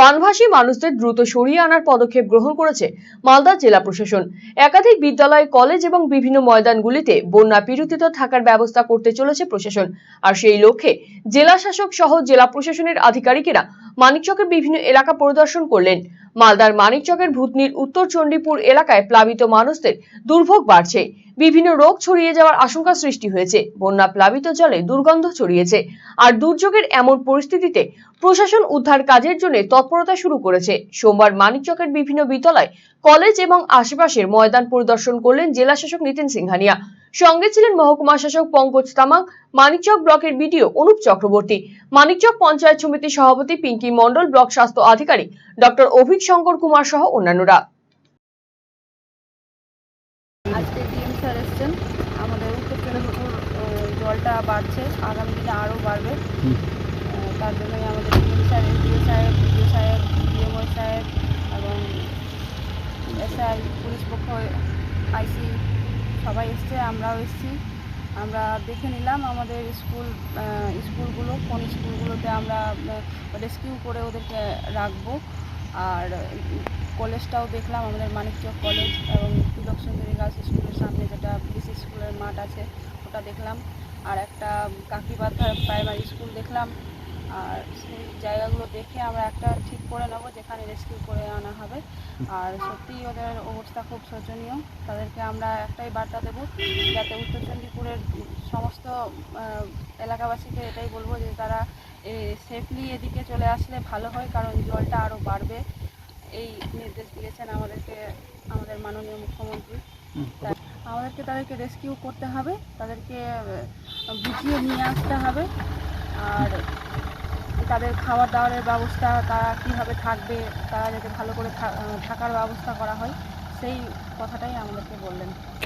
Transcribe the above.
বানভাসী মানুষদের দ্রুত সরিয়ে আনার পদক্ষেপ গ্রহণ করেছে মালদা জেলা প্রশাসন। একাধিক বিদ্যালয়, কলেজ এবং বিভিন্ন ময়দানগুলিতে বন্যা পীড়িত থাকার ব্যবস্থা করতে চলেছে প্রশাসন। আর সেই লক্ষ্যে জেলা শাসক সহ জেলা প্রশাসনের আধিকারিকেরা মানিকচকের বিভিন্ন এলাকা পরিদর্শন করলেন। মালদার মানিকচকের ভূতনির উত্তর চণ্ডীপুর এলাকায় প্লাবিত মানুষদের দুর্ভোগ বাড়ছে। বিভিন্ন রোগ ছড়িয়ে যাওয়ার আশঙ্কা সৃষ্টি হয়েছে। বন্যা প্লাবিত জলে দুর্গন্ধ ছড়িয়েছে। আর দুর্যোগের এমন পরিস্থিতিতে প্রশাসন উদ্ধার কাজের জন্য তৎপরতা শুরু করেছে। সোমবার মানিকচকের বিভিন্ন বিদ্যালয়, কলেজ এবং আশেপাশের ময়দান পরিদর্শন করলেন জেলা শাসক নিতিন সিংহানিয়া। সঙ্গে ছিলেন মহকুমা শাসক পঙ্কজ তামাং, মানিকচক ব্লকের বিডিও অনুপ চক্রবর্তী, মানিকচক পঞ্চায়েত সমিতির সভাপতি পিঙ্কি মণ্ডল, ব্লক স্বাস্থ্য আধিকারিক ডক্টর অভিক শঙ্কর কুমার সহ অন্যান্যরা। স্যার এসছেন। আমাদের উত্তর চন্দ্রপুর জলটা বাড়ছে আগামী দিনে আরও বাড়বে। তার জন্যই আমাদের ডিএম স্যার এসডিও সাহেব বিডিও সাহেব ডিএমও সাহেব এবং এসআই পুলিশ পক্ষ আইসি সবাই এসছে আমরাও এসছি। আমরা দেখে নিলাম আমাদের স্কুল স্কুলগুলো কোন স্কুলগুলোতে আমরা রেস্কিউ করে ওদেরকে রাখব। আর কলেজটাও দেখলাম, আমাদের মানিকচক কলেজ এবং তিলক সুন্দরী গার্লস স্কুলের সামনে যেটা পুলিশ স্কুলের মাঠ আছে, ওটা দেখলাম। আর একটা কাকিবাথার প্রাইমারি স্কুল দেখলাম। আর সেই জায়গাগুলো দেখে আমরা একটা ঠিক করে নেব যেখানে রেস্কিউ করে আনা হবে। আর সত্যিই ওদের অবস্থা খুব শোচনীয়। তাদেরকে আমরা একটাই বার্তা দেবো যাতে উত্তর চণ্ডীপুরের সমস্ত এলাকাবাসীকে এটাই বলব যে তারা সেফলি এদিকে চলে আসলে ভালো হয় কারণ জলটা আরও বাড়বে। এই নির্দেশ দিয়েছেন আমাদেরকে আমাদের মাননীয় মুখ্যমন্ত্রী। আমাদেরকে তাদেরকে রেস্কিউ করতে হবে তাদেরকে বুঝিয়ে নিয়ে আসতে হবে। আর তাদের খাওয়া দাওয়ারের ব্যবস্থা, তারা কীভাবে থাকবে, তারা যাতে ভালো করে থাকার ব্যবস্থা করা হয়, সেই কথাটাই আমাদেরকে বললেন।